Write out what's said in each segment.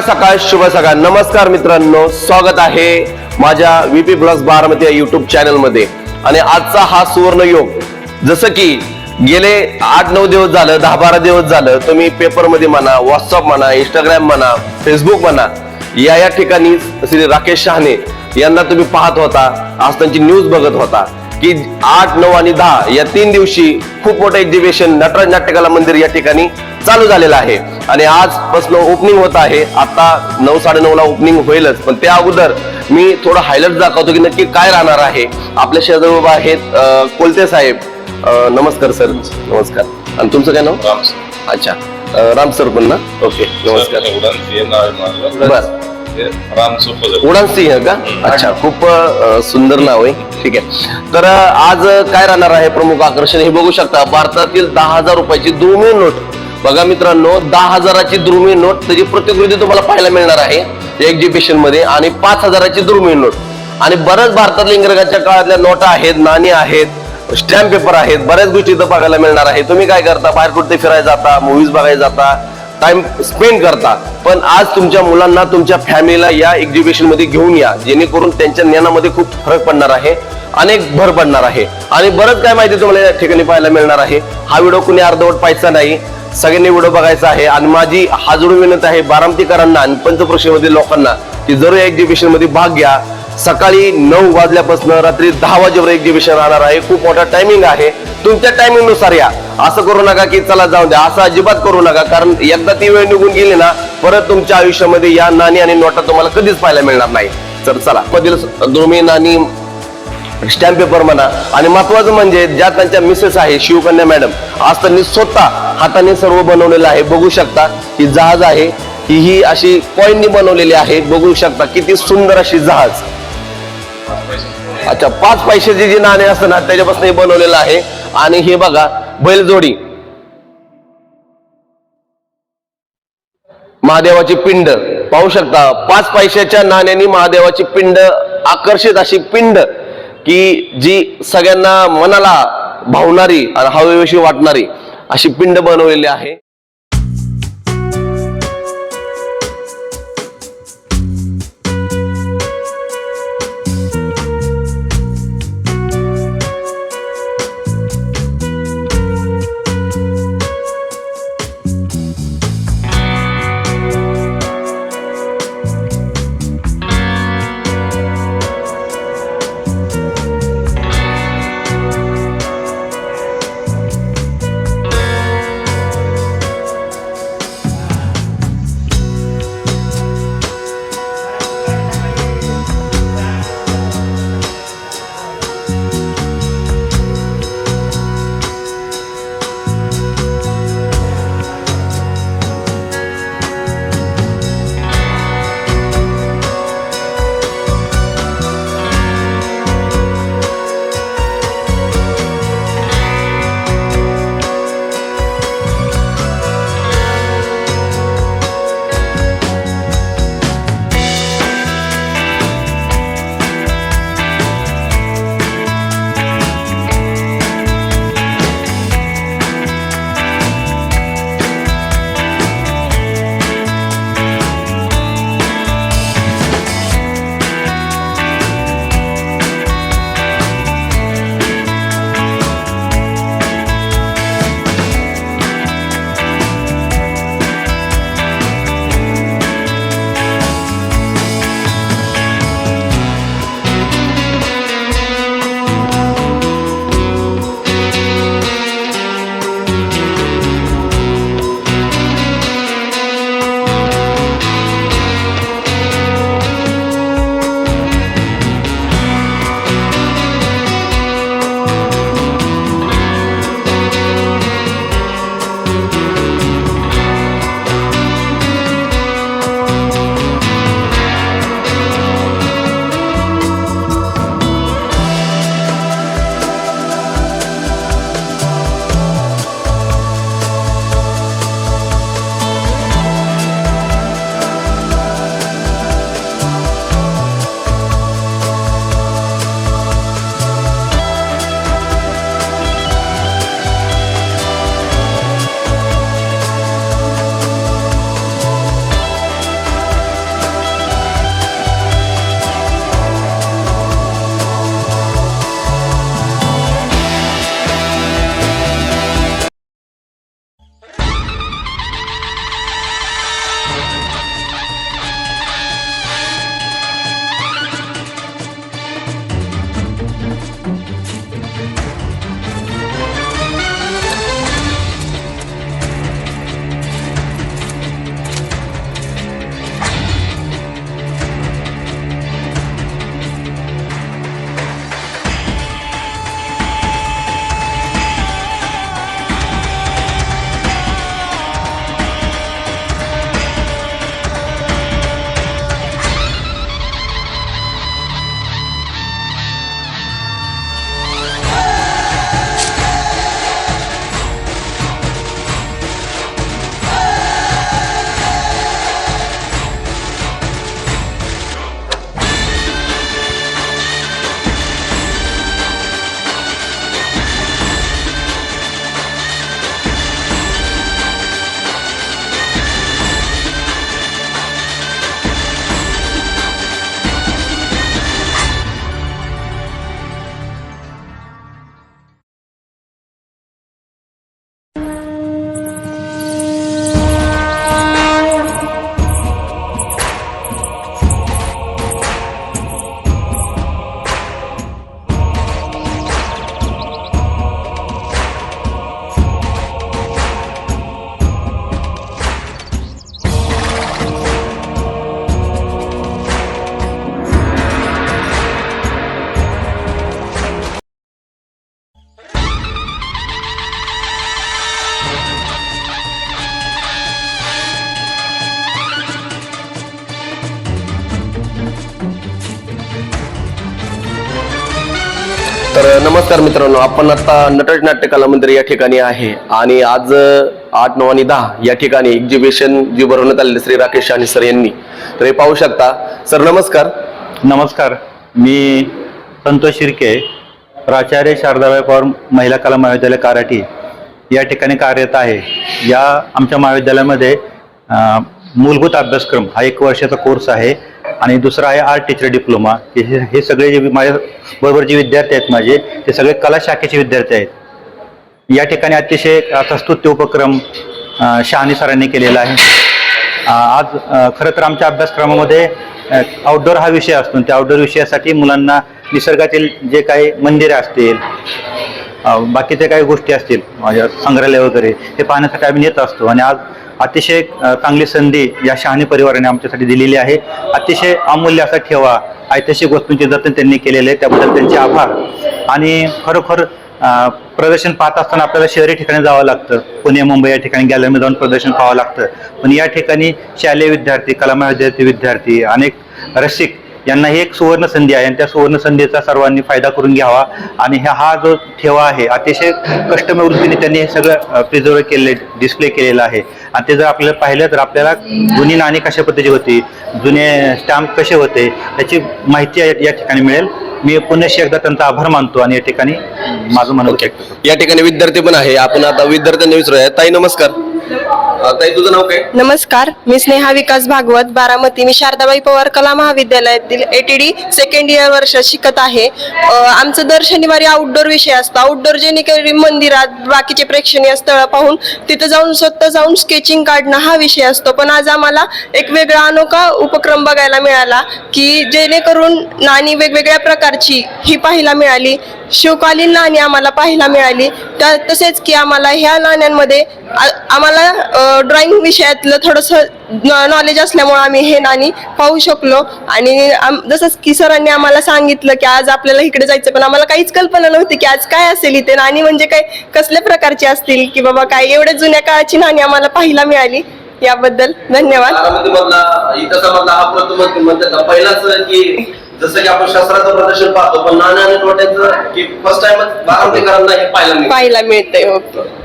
सकाळ सकाळ शुभ सकाळ. नमस्कार मित्रांनो स्वागत आहे माझ्या व्हीपी प्लस बारामती या युट्यूब चॅनलमध्ये आणि आजचा हा सुवर्ण योग जसं की गेले आठ नऊ दिवस झालं दहा बारा दिवस झालं तुम्ही पेपरमध्ये म्हणा व्हॉट्सअप म्हणा इंस्टाग्राम म्हणा फेसबुक म्हणा या या ठिकाणी श्री राकेश शहाणे यांना तुम्ही पाहत होता. आज त्यांची न्यूज बघत होता. की आठ नऊ आणि दहा या तीन दिवशी खूप मोठं एक्झिबिशन नटराज नाट्यकला मंदिर या ठिकाणी चालू झालेलं आहे. आणि आजपासून ओपनिंग होत आहे. आता नऊ साडे ला ओपनिंग होईलच. पण त्या अगोदर मी थोडं हायलाइट दाखवतो की नक्की काय राहणार आहे. आपल्या शेजारी उभा आहेत कोलते साहेब. नमस्कार सर. नमस्कार. आणि तुमचं काय नाव? अच्छा. राम सर पण ना? ओके. नमस्कार. उडान सोपं उडान सिंह का? अच्छा खूप सुंदर नाव आहे. ठीक आहे. तर आज काय राहणार आहे प्रमुख आकर्षण हे बघू शकता. भारतातील दहा हजार रुपयाची दुर्मिळ नोट. बघा मित्रांनो दहा हजाराची दुर्मिळ नोट त्याची प्रतिकृती तुम्हाला पाहायला मिळणार आहे. एक्झिबिशनमध्ये आणि पाच हजाराची दुर्मिळ नोट. आणि बऱ्याच भारतातल्या इंग्रजाच्या काळातल्या नोटा आहेत नाणी आहेत स्टॅम्प पेपर आहेत. बऱ्याच गोष्टी इथं बघायला मिळणार आहे. तुम्ही काय करता? बाहेर कुठे फिरायला जाता? मूवीज बघायला जाता? टाइम स्पेंड करता. पण आज तुमच्या मुलांना तुमच्या फॅमिलीला या एक्झिबिशनमध्ये घेऊन या जेणेकरून त्यांच्या ज्ञानामध्ये खूप फरक पडणार आहे अनेक भर पडणार आहे. आणि बरंच काय माहिती तुम्हाला या ठिकाणी पाहायला मिळणार आहे. हा व्हिडिओ कुणी अर्धवट पाहायचा नाही. सगळ्यांनी व्हिडिओ बघायचा आहे. आणि माझी हाजूड विनंती आहे बारामतीकरांना आणि पंचक्रोशीमधील लोकांना की जरूर या एक्झिबिशनमध्ये भाग घ्या. सकाळी नऊ वाजल्यापासून रात्री दहा वाजेपर्यंत एक्झिबिशन राहणार आहे. खूप मोठा टायमिंग आहे. तुमच्या टायमिंगनुसार या. असं करू नका की चला जाऊ द्या. असं अजिबात करू नका. कारण एकदा ती वेळ निघून गेली ना परत तुमच्या आयुष्यामध्ये या नाणी आणि नोटा तुम्हाला कधीच पाहायला मिळणार नाही. तर चला मधील दोन्ही नाणी स्टॅम्प पेपर म्हणा. आणि महत्वाचं म्हणजे ज्या त्यांच्या मिसेस आहे शिवकन्या मॅडम आज त्यांनी स्वतः हाताने सर्व बनवलेलं आहे. बघू शकता ही जहाज आहे. ही ही अशी कॉईननी बनवलेली आहे. बघू शकता किती सुंदर अशी जहाज. अच्छा पाच पैशाची जी नाणे असतं ना त्याच्यापासून हे बनवलेलं आहे. आणि हे बघा बैलजोडी. महादेवाची पिंड. पाहू शकता पाच पैशाच्या नाण्यानी महादेवाची पिंड आकर्षित अशी पिंड की जी सगळ्यांना मनाला भावणारी आणि हवेविषयी वाटणारी अशी पिंड बनवलेली आहे. मित्रांनो आपण आता नटराज नाट्य कला मंदिर या ठिकाणी आहे. आणि आज आठ नऊ आणि दहा या ठिकाणी एक्झिबिशन जी भरवण्यात आलेली श्री राकेश शाणी सर यांनी. तर हे पाहू शकता. सर नमस्कार. नमस्कार. मी संतोष शिर्के प्राचार्य शारदाबाई पवार महिला कला महाविद्यालय काराटी या ठिकाणी कार्यरत आहे. या आमच्या महाविद्यालयामध्ये मूलभूत अभ्यासक्रम हा एक वर्षाचा कोर्स आहे. आणि दुसरा आहे आर्ट टीचर डिप्लोमा हे हे- सगळे जे माझ्या बरोबर जे विद्यार्थी आहेत माझे ते सगळे कला शाखेचे विद्यार्थी आहेत. या ठिकाणी अतिशय असा स्तुत्य उपक्रम शहानी सरांनी केलेला आहे. आज खरं तर आमच्या अभ्यासक्रमामध्ये आउटडोर हा विषय असतो. त्या आउटडोर विषयासाठी मुलांना निसर्गातील जे काही मंदिरे असतील बाकीच्या काही गोष्टी असतील माझ्या संग्रहालय वगैरे हे पाहण्यासाठी आम्ही नेत असतो. आणि आज अतिशय चांगली संधी या शहाणी परिवाराने आमच्यासाठी दिलेली आहे. अतिशय अमूल्य असा ठेवा. ऐतिहासिक वस्तूंचे जतन त्यांनी केलेले आहे. त्याबद्दल त्यांचे आभार. आणि खरोखर प्रदर्शन पाहत असताना आपल्याला शहरी ठिकाणी जावं लागतं. पुणे मुंबई या ठिकाणी गॅलरीमध्ये जाऊन प्रदर्शन पाहावं लागतं. पण या ठिकाणी शालेय विद्यार्थी कला महाविद्यार्थी विद्यार्थी अनेक रसिक यांना ही एक सुवर्ण संधी आहे. आणि त्या सुवर्ण संधीचा सर्वांनी फायदा करून घ्यावा. आणि ह्या हा जो ठेवा आहे अतिशय कष्टमय वृत्तीने त्यांनी हे सगळं प्रिझर्व केले डिस्प्ले केलेलं आहे. आणि ते जर आपल्याला पाहिलं तर आपल्याला जुनी नाणी कशा पद्धतीची होती? जुने स्टॅम्प कसे होते? याची माहिती या या ठिकाणी मिळेल. मी पुन्हा एकदा त्यांचा आभार मानतो आणि या ठिकाणी माझं म्हणू शकतो या ठिकाणी विद्यार्थी पण आहे. आपण आता विद्यार्थ्यांनी विचारूया ताई नमस्कार. अ, ताई तुझं नाव काय? नमस्कार मी स्नेहा विकास भागवत बारामती. मी शारदाबाई पवार कला महाविद्यालयातील एटीडी सेकंड इयर वर्षात शिकत आहे. अ, आमचं दर शनिवारी आउटडोर विषय असतो. आउटडोर जेणेकरून मंदिरात बाकीचे प्रेक्षणीय स्थळ पाहून तिथं जाऊन स्वतः जाऊन स्केचिंग काढणं हा विषय असतो. पण आज आम्हाला एक वेगळा अनोखा उपक्रम बघायला मिळाला की जेणेकरून नाणी वेगवेगळ्या प्रकारची ही पाहायला मिळाली. शिवकालीन नाणी आम्हाला पाहायला मिळाली. त्या तसेच की आम्हाला ह्या नाण्यांमध्ये आ- आम्हाला ड्रॉइंग विषयातलं थोडंसं नॉलेज असल्यामुळे आम्ही हे नाणी पाहू शकलो. आणि जसं की सरांनी आम्हाला सांगितलं की आज आपल्याला इकडे जायचं पण आम्हाला काहीच कल्पना नव्हती की आज काय असेल इथे. नाणी म्हणजे काय कसल्या प्रकारची असतील की बाबा काय एवढ्या जुन्या काळाची नाणी आम्हाला पाहायला मिळाली. याबद्दल धन्यवाद. हा जसं की आपण शास्त्राचं प्रदर्शन पाहतो पण नाण्या आणि फर्स्ट टाइमच बारामतीकरांना हे पाहायला मिळतं. पाहायला मिळतंय ताई.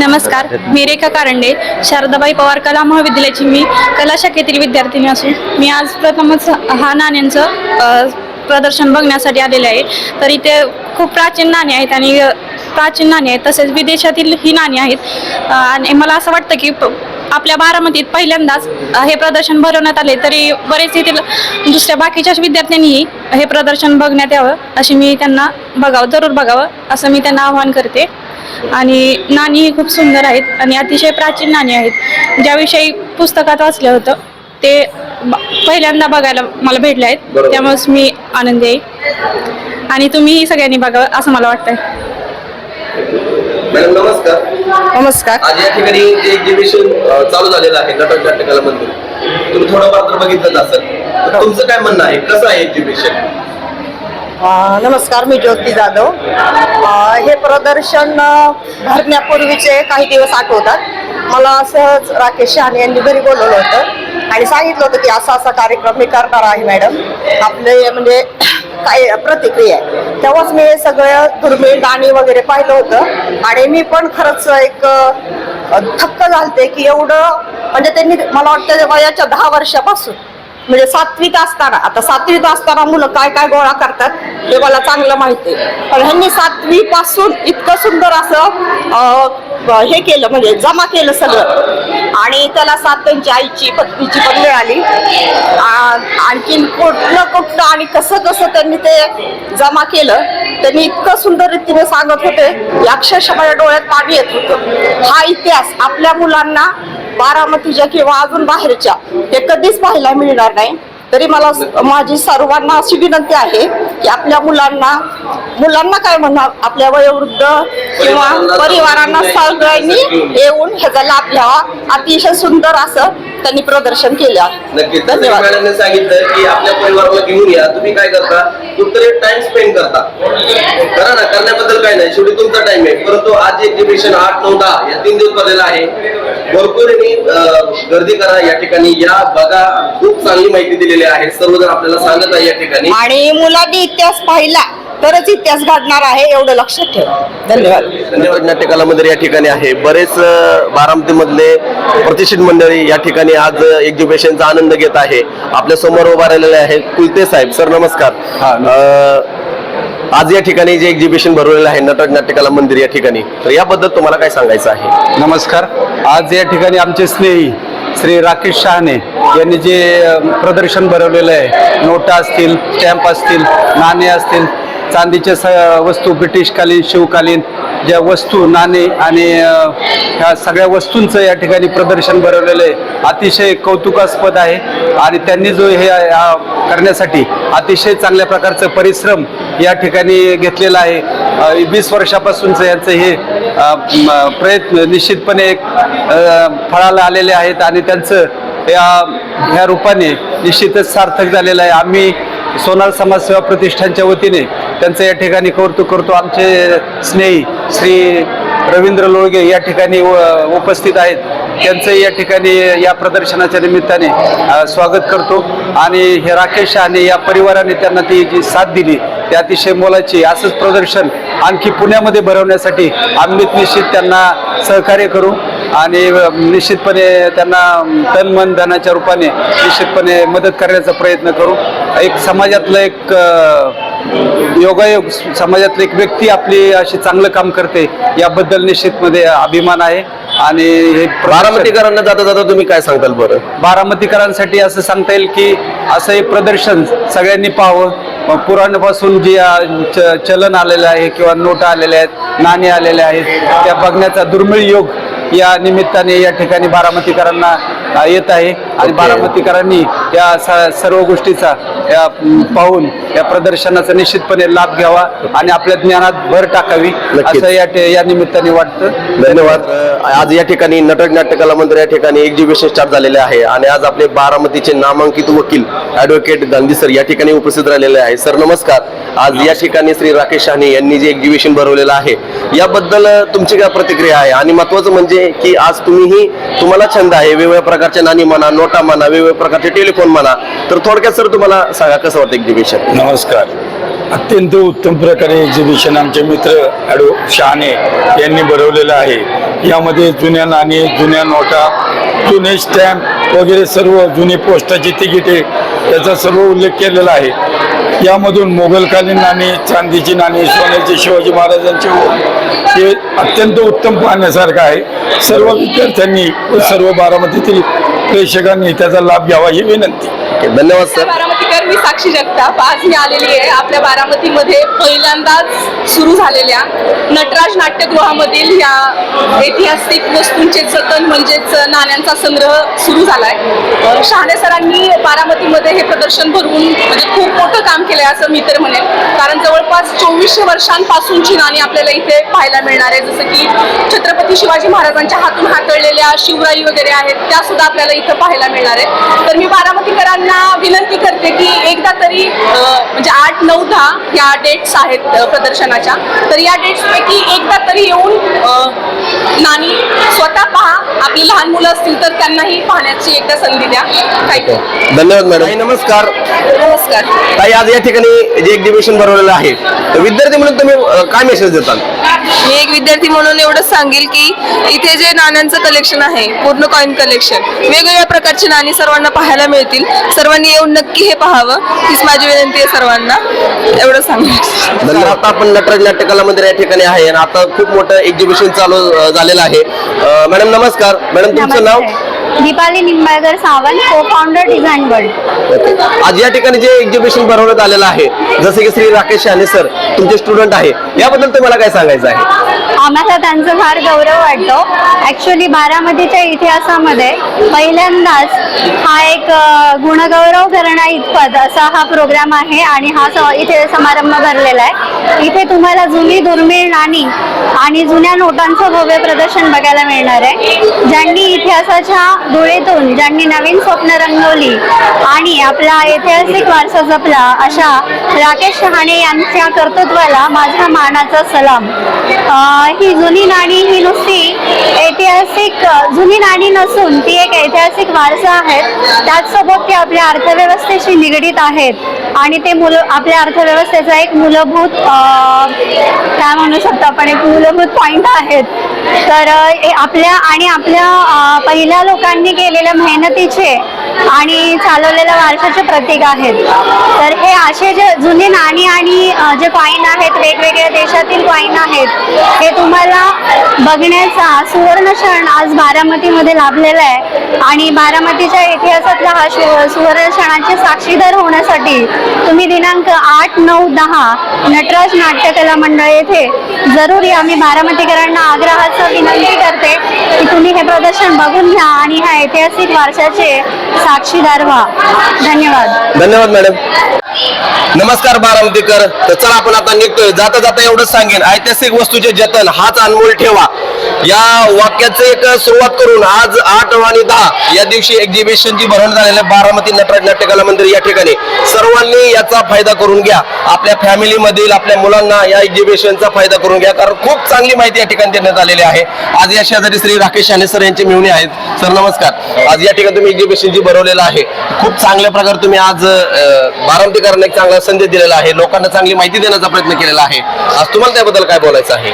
नमस्कार मी रेखा कारंडे शारदाबाई पवार कला महाविद्यालयाची मी कला शाखेतील विद्यार्थिनी असून मी आज प्रथमच हा नाण्यांचं प्रदर्शन बघण्यासाठी आलेले आहे. तर इथे खूप प्राचीन नाणी आहेत आणि प्राचीन नाणी आहेत तसेच विदेशातील ही नाणी आहेत. आणि मला असं वाटतं की आपल्या बारामतीत पहिल्यांदाच हे प्रदर्शन भरवण्यात आले. तरी बरेच येथील दुसऱ्या बाकीच्या विद्यार्थ्यांनीही हे प्रदर्शन बघण्यात यावं अशी मी त्यांना बघावं जरूर बघावं असं मी त्यांना आवाहन करते. आणि नाणी ही खूप सुंदर आहेत आणि अतिशय प्राचीन नाणी आहेत. ज्याविषयी पुस्तकात वाचलं होतं ते पहिल्यांदा बघायला मला भेटले आहेत. त्यामुळेच मी आनंदी आहे. आणि तुम्हीही सगळ्यांनी बघावं असं मला वाटतंय. नमस्कार. नमस्कार. आज या ठिकाणी जे एक्झिबिशन चालू झालेलं आहे नाट्यकला मंदिर. तुम्ही थोडंफार तर बघितलं असेल. तर तुमचं काय म्हणणं आहे? कसं आहे एक्झिबिशन नमस्कार मी ज्योती जाधव. हे प्रदर्शन भरण्यापूर्वीचे काही दिवस आठवतात. मला सहज राकेश शहाणे यांनी घरी बोलवलं होतं. आणि सांगितलं होतं की असा असा कार्यक्रम मी करणार आहे मॅडम. आपले म्हणजे काय प्रतिक्रिया आहे. तेव्हाच मी हे सगळं दुर्मिळ गाणी वगैरे पाहिलं होतं. आणि मी पण खरंच एक थक्क झालते की एवढं म्हणजे त्यांनी मला वाटतं वयाच्या दहा वर्षापासून म्हणजे सातवीत असताना आता सातवीत असताना मुलं काय काय गोळा करतात हे मला चांगलं माहिती आहे. पण ह्यांनी सातवी पासून इतकं सुंदर असं हे केलं म्हणजे जमा केलं सगळं. आणि त्याला साथ त्यांची आईची पत्नीची पण मिळाली. आणखीन कुठलं कुठलं आणि कसं कसं त्यांनी ते जमा केलं त्यांनी इतकं सुंदर रीतीने सांगत होते. की अक्षरशः माझ्या डोळ्यात पाणी येत होतं. हा इतिहास आपल्या मुलांना बारामतीच्या किंवा अजून बाहेरच्या हे कधीच पाहायला मिळणार नाही. तरी मला माझी सर्वांना अशी विनंती आहे की आपल्या मुलांना मुलांना काय म्हणणार आपल्या वयोवृद्ध किंवा परिवारांना सगळ्यांनी येऊन ह्याचा लाभ घ्यावा. अतिशय सुंदर असं त्यांनी प्रदर्शन केलं. नक्कीच. मॅडमने सांगितलं की आपल्या परिवाराला घेऊन या. तुम्ही काय करता? कुठतरी टाइम स्पेंड करता. करा ना. करण्याबद्दल काय नाही. शेवटी तुमचा टाइम आहे. परंतु आज एक्झिबिशन आठ नऊ दहा या तीन दिवस भरलेला आहे. भरपूर गर्दी करा या ठिकाणी. या बघा खूप चांगली माहिती दिलेली आहे. सर्वजण आपल्याला सांगत आहे या ठिकाणी. आणि मुलांनी इतिहास पाहिला तरच इतिहास घडणार आहे एवढं लक्षात ठेव. धन्यवाद. धन्यवाद. नाट्यकला मंदिर या ठिकाणी आहे. बरेच बारामती मधले प्रतिष्ठित मंडळी या ठिकाणी आज एक्झिबिशनचा आनंद घेत आहे. आपल्यासमोर उभा राहिलेले आहेत कुलते साहेब. सर नमस्कार. आज या ठिकाणी जे एक्झिबिशन भरवलेलं आहे नटराज नाट्यकला मंदिर या ठिकाणी. तर याबद्दल तुम्हाला काय सांगायचं आहे? नमस्कार. आज या ठिकाणी आमचे स्नेही श्री राकेश शहाणे यांनी जे प्रदर्शन भरवलेलं आहे नोटा असतील स्टॅम्प असतील नाणे असतील चांदीच्या स वस्तू ब्रिटिशकालीन शिवकालीन ज्या वस्तू नाणे आणि ह्या सगळ्या वस्तूंचं या ठिकाणी प्रदर्शन भरवलेलं आहे. अतिशय कौतुकास्पद आहे. आणि त्यांनी जो हे करण्यासाठी अतिशय चांगल्या प्रकारचं परिश्रम या ठिकाणी घेतलेला आहे. वीस वर्षापासूनचं यांचं हे प्रयत्न निश्चितपणे एक फळाला आलेले आहेत. आणि त्यांचं या ह्या रूपाने निश्चितच सार्थक झालेलं आहे. आम्ही सोनार समाजसेवा प्रतिष्ठानच्या वतीने त्यांचं या ठिकाणी कौतुक करतो. आमचे स्नेही श्री रवींद्र लोळगे या ठिकाणी उपस्थित आहेत. त्यांचं या ठिकाणी या प्रदर्शनाच्या निमित्ताने स्वागत करतो. आणि हे राकेश शहाने या परिवाराने त्यांना ती जी साथ दिली ते अतिशय मोलाची असंच प्रदर्शन आणखी पुण्यामध्ये भरवण्यासाठी आम्ही निश्चित त्यांना सहकार्य करू. आणि निश्चितपणे त्यांना तन मन धनाच्या रूपाने निश्चितपणे मदत करण्याचा प्रयत्न करू. एक समाजातलं एक योगायोग समाजातली एक व्यक्ती आपली अशी चांगलं काम करते याबद्दल निश्चितमध्ये अभिमान आहे. आणि हे बारामतीकरांना जाता जाता तुम्ही काय सांगताल बरं? बारामतीकरांसाठी असं सांगता येईल की असं हे प्रदर्शन सगळ्यांनी पाहावं. पुराणापासून जे चलन आलेलं आहे किंवा नोटा आलेल्या आहेत नाणे आलेले आहेत त्या बघण्याचा दुर्मिळ योग या निमित्ताने या ठिकाणी बारामतीकरांना येत आहे आणि बारामतीकरांनी या सर्व गोष्टीचा या पाहून या प्रदर्शनाचा निश्चितपणे लाभ घ्यावा आणि आपल्या ज्ञानात भर टाकावी. असं या या निमित्ताने वाटतं. धन्यवाद. आज या ठिकाणी नटराज नाट्यकला मंदिर या ठिकाणी एक्झिबिशन स्टार्ट झालेले आहे आणि आज आपले बारामतीचे नामांकित वकील ऍडव्होकेट गांधी सर या ठिकाणी उपस्थित राहिलेले आहे. सर नमस्कार. आज या ठिकाणी श्री राकेश शहाणे यांनी जे एक्झिबिशन भरवलेलं आहे याबद्दल तुमची काय प्रतिक्रिया आहे? आणि महत्वाचं म्हणजे की आज तुम्हीही तुम्हाला छंद आहे वेगवेगळ्या प्रकारच्या नाणी म्हणा नोटा म्हणा वेगवेगळ्या प्रकारचे टेलिफोन म्हणा. तर थोडक्यात सर तुम्हाला सांगा कसं वाटतं एक्झिबिशन नमस्कार. अत्यंत उत्तम प्रकारे एक्झिबिशन आमचे मित्र ॲडो शहाणे यांनी भरवलेलं आहे. यामध्ये जुन्या नाणी जुन्या नोटा जुने स्टॅम्प वगैरे सर्व जुनी पोस्टाची तिकिटे याचा सर्व उल्लेख केलेला आहे. यामधून मोगलकालीन नाणी चांदीची नाणी सोन्याचे शिवाजी महाराजांचे हे अत्यंत उत्तम पाहण्यासारखं आहे. सर्व विद्यार्थ्यांनी व सर्व बारामतीतील प्रेक्षकांनी त्याचा लाभ घ्यावा ही विनंती. ओके, धन्यवाद सर. बारामतीकर मी साक्षी जगताप. आज मी आलेली आहे आपल्या बारामतीमध्ये. पहिल्यांदाच सुरू झालेल्या नटराज नाट्यगृहामधील या ऐतिहासिक वस्तूंचे जतन म्हणजेच नाण्यांचा संग्रह सुरू झालाय. शहाणे सरांनी बारामतीमध्ये हे प्रदर्शन भरवून म्हणजे खूप मोठं काम केलंय असं मी तर म्हणेन. कारण जवळपास चोवीसशे वर्षांपासूनची नाणी आपल्याला इथे पाहायला मिळणार आहे. जसं की छत्रपती शिवाजी महाराजांच्या हातून हातळलेल्या शिवराई वगैरे आहेत त्या सुद्धा आपल्याला इथं पाहायला मिळणार आहेत. तर मी बारामतीकरांना विनंती करते की एकदा तरी म्हणजे आठ नऊ दहा या डेट्स आहेत प्रदर्शनाच्या. तर या डेट्स पैकी एकदा तरी येऊन नाणी स्वतः पहा. आपली लहान मुलं असतील तर त्यांनाही पाहण्याची एकदा संधी द्या. काय धन्यवाद मॅडम नमस्कार. नमस्कार. ताई आज या ठिकाणी जे एक्झिबिशन भरवलेलं आहे तर विद्यार्थी म्हणून तुम्ही अ, काय मेसेज देतात मी एक विद्यार्थी म्हणून एवढंच सांगेल की इथे जे नाण्यांचं कलेक्शन आहे पूर्ण कॉइन कलेक्शन वेगवेगळ्या प्रकारची नाणी सर्वांना पाहायला मिळतील. सर्वांनी येऊन नक्की हे पाहावं. हीच माझी विनंती आहे सर्वांना. एवढं सांगेल. आता आपण नटराज नाट्यकला मंदिर या ठिकाणी आहे आणि आता खूप मोठं एक्झिबिशन चालू अ, झालेलं आहे. अ, मॅडम नमस्कार. मॅडम तुमचं नाव? दीपाली निंबाळकर सावंत को फाउंडर डिझाईन वर्ल्ड आज या ठिकाणी जे एक्झिबिशन भरवण्यात आलेलं आहे जसे की श्री राकेश शाने सर तुमचे स्टुडंट आहे याबद्दल तुम्हाला काय सांगायचं आहे? आम्हाला त्यांचा फार गौरव वाटतो. ॲक्च्युली बारामतीच्या इतिहासामध्ये पहिल्यांदाच हा एक गुणगौरव करणा इतपत असा हा प्रोग्राम आहे आणि हा इथे समारंभ भरलेला आहे. इथे तुम्हाला जुनी दुर्मिळ नाणी आणि जुन्या नोटांचं भव्य प्रदर्शन बघायला मिळणार आहे. ज्यांनी इतिहासाच्या धुळेतून ज्यांनी नवीन स्वप्न रंगवली आणि आपला ऐतिहासिक वारसा जपला अशा राकेश शहाणे यांच्या कर्तृत्वाला माझा मानाचा सलाम. ही जुनी नाणी ही नुसती ऐतिहासिक जुनी नाणी नसून ती एक ऐतिहासिक वारसा आहेत. त्याचसोबत ते आपल्या अर्थव्यवस्थेशी निगडीत आहेत. आणि ते मूल आपल्या अर्थव्यवस्थेचा एक मूलभूत काय म्हणू शकतो आपण एक मूलभूत पॉईंट आहेत. तर आपल्या आणि आपल्या पहिल्या लोकांनी केलेल्या मेहनतीचे आणि चालवलेल्या वारशाचे प्रतीक आहेत. तर हे असे जे जुने नाणी आणि जे कॉईन आहेत वेगवेगळ्या देशातील कॉईन आहेत हे तुम्हाला बघण्याचा सुवर्ण क्षण आज बारामतीमध्ये लाभलेला आहे. आणि बारामतीच्या इतिहासातला हा सुवर्ण क्षणाचे साक्षीदार होण्यासाठी तुम्ही दिनांक आठ नऊ दहा नटराज नाट्यकला मंडळ येथे जरूर या. मी बारामतीकरांना आग्रहाचं विनंती करते की तुम्ही हे प्रदर्शन बघून घ्या आणि ह्या ऐतिहासिक वारशाचे साक्षीदार व्हा धन्यवाद. धन्यवाद मॅडम नमस्कार बारामतीकर. तर चला आपण आता निघतोय. जाता जाता एवढंच सांगेन. ऐतिहासिक वस्तूचे जतन. हाच अनमोल ठेवा. या वाक्याचं एक सुरुवात करून आज आठ आणि दहा या दिवशी एक्झिबिशनची भरण झालेल्या बारामती नटराज नाट्यकला मंदिर या ठिकाणी. सर्वांनी याचा फायदा करून घ्या. आपल्या फॅमिली मधील आपल्या मुलांना या एक्झिबिशनचा फायदा करून घ्या. कारण खूप चांगली माहिती या ठिकाणी देण्यात आलेली आहे. आज या शेजारी श्री राकेश शाने सर यांचे मिळवणे आहेत. सर नमस्कार. आज या ठिकाणी तुम्ही एक्झिबिशन जी भरवलेलं आहे. खूप चांगल्या प्रकारे तुम्ही आज बारामतीकरांना एक चांगला संदेश दिलेला आहे. लोकांना चांगली माहिती देण्याचा प्रयत्न केलेला आहे. आज तुम्हाला त्याबद्दल काय बोलायचं आहे?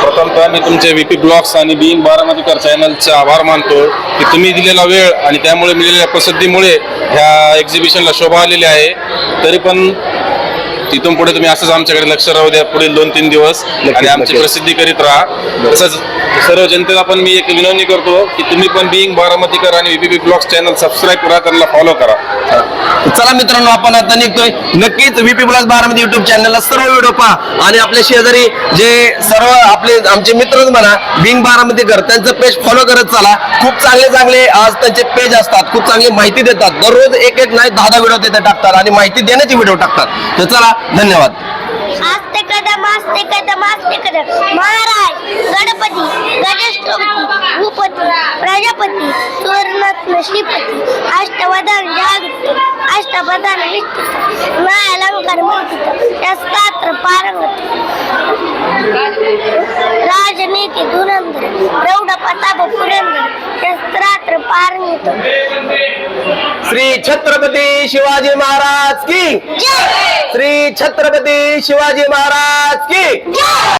प्रथमतः मी तुमचे व्हीपी ब्लॉग्स आणि बिईंग बारामतीकर चॅनलचे आभार मानतो की तुम्ही दिलेला वेळ आणि त्यामुळे मिळालेल्या प्रसिद्धीमुळे ह्या एक्झिबिशनला शोभा आलेली आहे. तरी पण तिथून पुढे तुम्ही असंच आमच्याकडे लक्ष राहू द्या. पुढील दोन तीन दिवस आणि आमची. प्रसिद्धी करीत राहा. तसंच सर्व जनतेला पण मी एक विनवणी करतो की तुम्ही पण बिईंग बारामतीकर आणि व्हीपी ब्लॉग्स चॅनल सबस्क्राईब करा त्यांना फॉलो करा. चला मित्रांनो आपण आता निघतोय. नक्कीच व्हीपी प्लस बारामती युट्यूब चॅनलला सर्व व्हिडिओ पहा. आणि आपल्या शेजारी जे सर्व आपले आमचे मित्रच म्हणा बिंग बारामतीकर त्यांचं पेज फॉलो करत चला. खूप चांगले चांगले आज त्यांचे पेज असतात. खूप चांगली माहिती देतात. दररोज एक एक नाही दहा दहा व्हिडिओ तिथे टाकतात आणि माहिती देण्याचे व्हिडिओ टाकतात. तर चला धन्यवाद. आस्ते कदम महाराज गणपती गणेशपती भूपती प्रजापती सुवर्णत्न श्रीपती अष्टवधान जागृत अलंकार मंडित शस्त्रात्र पारंगत राजनीती धुरंधर प्रौढ प्रताप पुरंदर शस्त्रात्र पारंगत. श्री छत्रपती शिवाजी महाराज की जय! श्री छत्रपती शिवाजी महाराज की